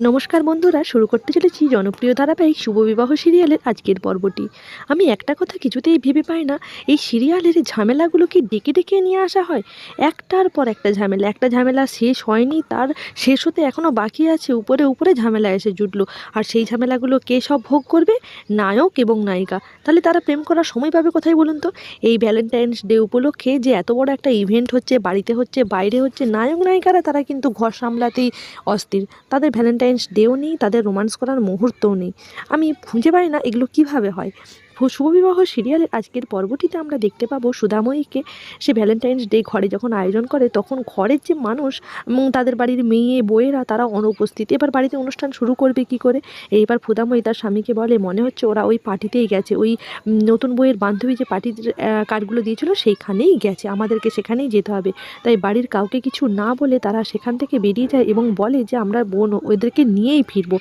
নমস্কার বন্ধুরা, শুরু করতে চলেছি জনপ্রিয় ধারাবাহিক শুভবিবাহ সিরিয়ালের আজকের পর্বটি। আমি একটা কথা কিছুতেই ভেবে পাই না, এই সিরিয়ালের ঝামেলাগুলো কি ডেকে ডেকে নিয়ে আসা হয়? একটার পর একটা ঝামেলা একটা ঝামেলা শেষ হয়নি, তার শেষ হতে এখনও বাকি আছে, উপরে উপরে ঝামেলা এসে জুটলো। আর সেই ঝামেলাগুলো কে সব ভোগ করবে? নায়ক এবং নায়িকা। তাহলে তারা প্রেম করার সময় পাবে কোথায় বলুন তো? এই ভ্যালেন্টাইন্স ডে উপলক্ষে যে এত বড় একটা ইভেন্ট হচ্ছে, বাড়িতে হচ্ছে, বাইরে হচ্ছে নায়ক নায়িকারা তারা কিন্তু ঘর সামলাতেই অস্থির। তাদের ভ্যালেন্টাইন্স ডেও নেই তাদের রোমান্স করার মুহূর্তও নেই। আমি খুঁজে পাই না এগুলো কীভাবে হয়। শুভবিবাহ সিরিয়ালের আজকের পর্বটিতে আমরা দেখতে পাবো সুধাময়ীকে সে ভ্যালেন্টাইন্স ডে ঘরে যখন আয়োজন করে, তখন ঘরের যে মানুষ তাদের বাড়ির মেয়ে বইয়েরা তারা অনুপস্থিত। এবার বাড়িতে অনুষ্ঠান শুরু করবে কি করে? এইবার ফুদাময়ী তার স্বামীকে বলে, মনে হচ্ছে ওরা ওই পার্টিতেই গেছে। ওই নতুন বইয়ের বান্ধবী যে পার্টির কার্ডগুলো দিয়েছিল, সেইখানেই গেছে। আমাদেরকে সেখানেই যেতে হবে। তাই বাড়ির কাউকে কিছু না বলে তারা সেখান থেকে বেরিয়ে যায় এবং বলে যে, আমরা বোন, ওদেরকে নিয়েই ফিরবো।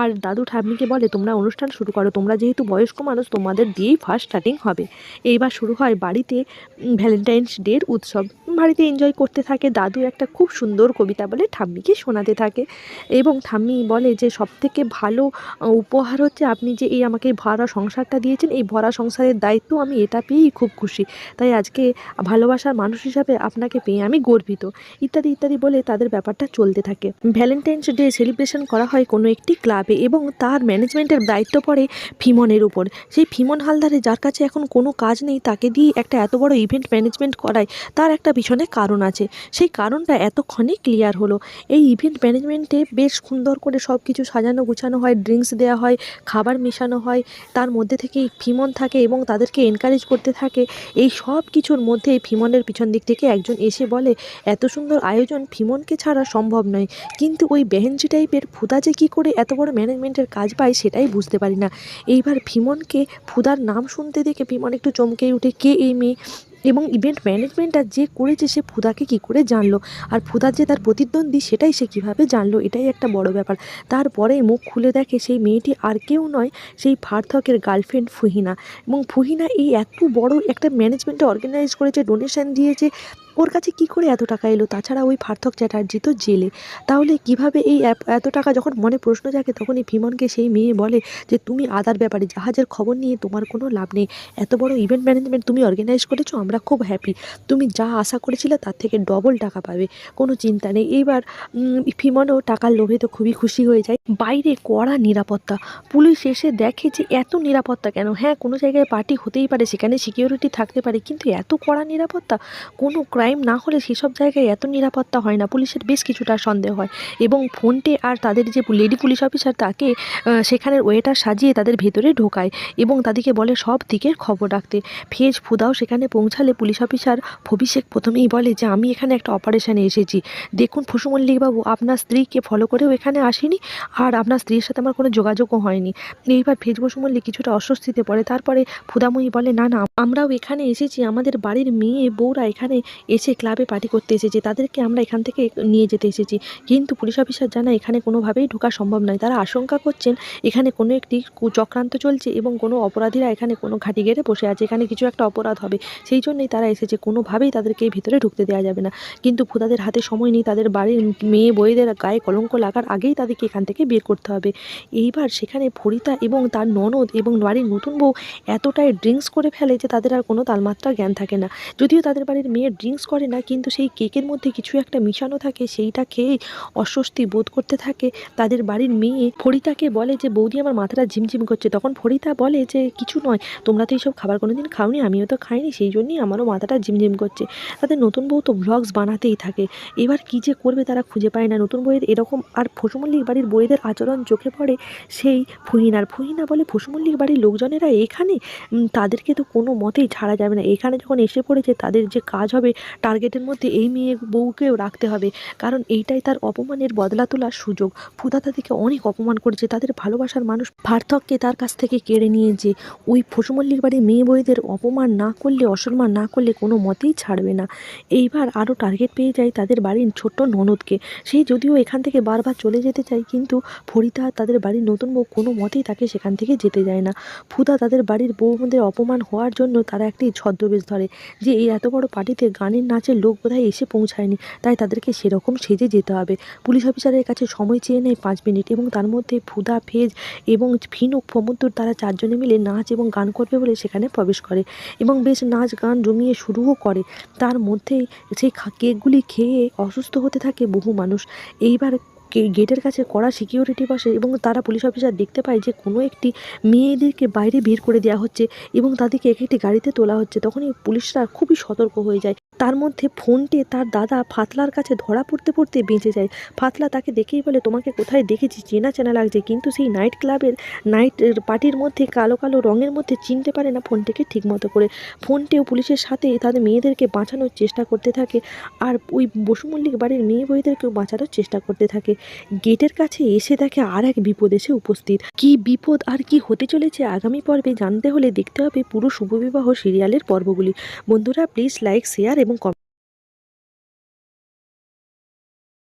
আর দাদু ঠাম্মিকে বলে, তোমরা অনুষ্ঠান শুরু করো। তোমরা যেহেতু বয়স্ক মানুষ, তোমাদের দিয়েই ফার্স্ট স্টার্টিং হবে। এইবার শুরু হয় বাড়িতে ভ্যালেন্টাইন্স ডের উৎসব। বাড়িতে এনজয় করতে থাকে, দাদু একটা খুব সুন্দর কবিতা বলে ঠাম্মিকে শোনাতে থাকে। এবং ঠাম্মি বলে যে সব থেকে ভালো উপহার হচ্ছে আপনি যে এই আমাকে ভরা সংসারটা দিয়েছেন, এই ভরা সংসারের দায়িত্ব আমি এটা পেয়েই খুব খুশি। তাই আজকে ভালোবাসার মানুষ হিসাবে আপনাকে পেয়ে আমি গর্বিত। ইত্যাদি ইত্যাদি বলে তাদের ব্যাপারটা চলতে থাকে। ভ্যালেন্টাইন্স ডে সেলিব্রেশন করা হয় কোনো একটি ক্লাবে এবং তার ম্যানেজমেন্টের দায়িত্ব পড়ে ফিমনের উপর। সেই হালদারে, যার কাছে এখন কোনো কাজ নেই, তাকে দিয়ে একটা এত বড় ইভেন্ট ম্যানেজমেন্ট করায়, তার একটা পিছনে কারণ আছে। সেই কারণটা এতক্ষণে ক্লিয়ার হলো। এই ইভেন্ট ম্যানেজমেন্টে বেশ সুন্দর করে সব কিছু সাজানো গুছানো হয় ড্রিঙ্কস দেওয়া হয়, খাবার মেশানো হয়, তার মধ্যে থেকেই ফিমন থাকে এবং তাদেরকে এনকারেজ করতে থাকে। এই সব কিছুর মধ্যে এই ফিমনের পিছন দিক থেকে একজন এসে বলে, এত সুন্দর আয়োজন ফিমনকে ছাড়া সম্ভব নয়। কিন্তু ওই বেহেনজি টাইপের ফুদা যে কী করে এত বড় ম্যানেজমেন্টের কাজ পায়, সেটাই বুঝতে পারি না। এইবার ফিমনকে ফুদার নাম শুনতে দেখে বিমান একটু চমকেই উঠে, কে এই মেয়ে? এবং ইভেন্ট ম্যানেজমেন্টটা যে করেছে সে ফুদাকে কী করে জানলো? আর ফুদার যে তার প্রতিদ্বন্দ্বী সেটাই সে কীভাবে জানলো? এটাই একটা বড় ব্যাপার। তারপরে মুখ খুলে দেখে সেই মেয়েটি আর কেউ নয়, সেই ফার্থকের গার্লফ্রেন্ড ফুহিনা। এবং ফুহিনা এই এত বড় একটা ম্যানেজমেন্টে অর্গানাইজ করেছে ডোনেশান দিয়েছে ওর কাছে কি করে এত টাকা এলো? তাছাড়া ওই পার্থক চ্যাটার্জি তো জেলে। তাহলে কীভাবে এই এত- টাকা যখন মনে প্রশ্ন জাগে, তখনই ভীমনকে সেই মেয়ে বলে যে, তুমি আদার ব্যাপারে জাহাজের খবর নিয়ে তোমার কোনো লাভ নেই। এত বড় ইভেন্ট ম্যানেজমেন্ট তুমি অর্গানাইজ করেছ, আমরা খুব হ্যাপি তুমি যা আশা করেছিলে, তার থেকে ডবল টাকা পাবে। কোনো চিন্তা নেই। এইবার ফিমনও টাকার লোভে তো খুবই খুশি হয়ে যায়। বাইরে কড়া নিরাপত্তা। পুলিশ এসে দেখে যে, এত নিরাপত্তা কেন? হ্যাঁ কোনো জায়গায় পার্টি হতেই পারে, সেখানে সিকিউরিটি থাকতে পারে, কিন্তু এত কড়া নিরাপত্তা? কোনো ক্রাইম না হলে সেসব জায়গায় এত নিরাপত্তা হয় না। পুলিশের বেশ কিছুটা সন্দেহ হয় এবং ফোনটে আর তাদের যে লেডি পুলিশ অফিসার তাকে সেখানের ওয়েটার সাজিয়ে তাদের ভেতরে ঢোকায় এবং তাদেরকে বলে সব দিকের খবর রাখতে। ফেজ ফুদাও সেখানে পৌঁছালে পুলিশ অফিসার ভবিষেক প্রথমেই বলে যে, আমি এখানে একটা অপারেশনে এসেছি। দেখুন ফুসু মল্লিকবাবু আপনার স্ত্রীকে ফলো করেও এখানে আসিনি আর আপনার স্ত্রীর সাথে আমার কোনো যোগাযোগও হয়নি। এইবার ফেজ বসু মল্লিক কিছুটা অস্বস্তিতে পড়ে। তারপরে ফুদাময়ী বলে, না না, আমরাও এখানে এসেছি। আমাদের বাড়ির মেয়ে, বউরা এখানে এসে ক্লাবে পার্টি করতে এসেছে। তাদেরকে আমরা এখান থেকে নিয়ে যেতে এসেছি। কিন্তু পুলিশ অফিসার জানা এখানে কোনোভাবেই ঢোকা সম্ভব নয়। তারা আশঙ্কা করছেন, এখানে কোনো একটি চক্রান্ত চলছে এবং কোনো অপরাধীরা এখানে কোনো ঘাঁটি গেড়ে বসে আছে। এখানে কিছু একটা অপরাধ হবে। সেই জন্যই তারা এসেছে। কোনোভাবেই তাদেরকে ভিতরে ঢুকতে দেওয়া যাবে না। কিন্তু ফুদাদের হাতে সময় নেই। তাদের বাড়ির মেয়ে বইয়েদের গায়ে কলঙ্ক লাগার আগেই তাদেরকে এখান থেকে বের করতে হবে। এইবার সেখানে ফরিতা এবং তার ননদ এবং বাড়ির নতুন বউ এতটাই ড্রিঙ্কস করে ফেলে যে তাদের আর কোনো তালমাত্রা জ্ঞান থাকে না। যদিও তাদের বাড়ির মেয়ে ড্রিঙ্কস করে না, কিন্তু সেই কেকের মধ্যে কিছু একটা মিশানো থাকে, সেইটা খেয়েই অস্বস্তি বোধ করতে থাকে। তাদের বাড়ির মেয়ে ফরিতাকে বলে যে, বৌদি, আমার মাথাটা ঝিমঝিম করছে। তখন ফরিতা বলে যে, কিছু নয়, তোমরা তো এইসব খাবার কোনো দিন খাওনি, আমিও তো খাইনি, সেই জন্যই আমারও মাথাটা ঝিমঝিম করছে। তাদের নতুন বউ তো ব্লগস বানাতেই থাকে। এবার কী যে করবে তারা খুঁজে পায় না। নতুন বইয়ের এরকম আর ফসুমল্লিক বাড়ির বইয়েদের আচরণ চোখে পড়ে সেই ফুহিনার ফুহিনা বলে ফসুমল্লিক বাড়ির লোকজনেরা এখানে? তাদেরকে তো কোনো মতেই ছাড়া যাবে না। এখানে যখন এসে পড়েছে, তাদের যে কাজ হবে টার্গেটের মধ্যে এই মেয়ে বউকেও রাখতে হবে। কারণ এইটাই তার অপমানের বদলা তোলার সুযোগ। ফুদা তাদেরকে অনেক অপমান করেছে, তাদের ভালোবাসার মানুষ পার্থককে তার কাছ থেকে কেড়ে নিয়েছে। ওই ফসুমল্লিক বাড়ির মেয়ে বউদের অপমান না করলে, অসম্মান না করলে কোনো মতেই ছাড়বে না। এইবার আরও টার্গেট পেয়ে যায় তাদের বাড়ির ছোট্ট ননদকে। সেই যদিও এখান থেকে বারবার চলে যেতে চায়, কিন্তু ফরিদা তাদের বাড়ির নতুন বউ কোনো মতেই তাকে সেখান থেকে যেতে যায় না। ফুদা তাদের বাড়ির বউদের অপমান হওয়ার জন্য তারা একটি ছদ্মবেশ ধরে, যে এই এত বড় পার্টিতে গানের নাচের লোক বোধহয় এসে পৌঁছায়নি। তাই তাদেরকে সেরকম সেজে যেতে হবে। পুলিশ অফিসারের কাছে সময় চেয়ে নেয় পাঁচ মিনিট এবং তার মধ্যে ফুদা, ফেজ এবং ফিনুক ফমুদ্দুর তারা চারজনে মিলে নাচ এবং গান করবে বলে সেখানে প্রবেশ করে এবং বেশ নাচ গান জমিয়ে শুরুও করে। তার মধ্যেই সেই কেকগুলি খেয়ে অসুস্থ হতে থাকে বহু মানুষ। এইবার গেটের কাছে কড়া সিকিউরিটি বসে এবং তারা পুলিশ অফিসার দেখতে পায় যে কোনো একটি মেয়েদেরকে বাইরে বের করে দেওয়া হচ্ছে এবং তাদেরকে এক একটি গাড়িতে তোলা হচ্ছে। তখনই পুলিশরা খুবই সতর্ক হয়ে যায়। তার মধ্যে ফোনটে তার দাদা ফাতলার কাছে ধরা পড়তে পড়তে বেঁচে যায়। ফাতলা তাকে দেখেই বলে, তোমাকে কোথায় দেখেছি? চেনা চেনা লাগছে। কিন্তু সেই নাইট ক্লাবের নাইট পার্টির মধ্যে কালো কালো রঙের মধ্যে চিনতে পারে না ফোনটিকে ঠিকমতো করে। ফোনটেও পুলিশের সাথে তাদের মেয়েদেরকে বাঁচানোর চেষ্টা করতে থাকে আর ওই বসু মল্লিক বাড়ির মেয়ে বইদেরকেও বাঁচানোর চেষ্টা করতে থাকে। গেটের কাছে এসে দেখে আর এক বিপদ এসে উপস্থিত। কি বিপদ আর কি হতে চলেছে আগামী পর্বে জানতে হলে দেখতে হবে পুরো শুভবিবাহ সিরিয়ালের পর্বগুলি। বন্ধুরা প্লিজ লাইক শেয়ার এবং bon.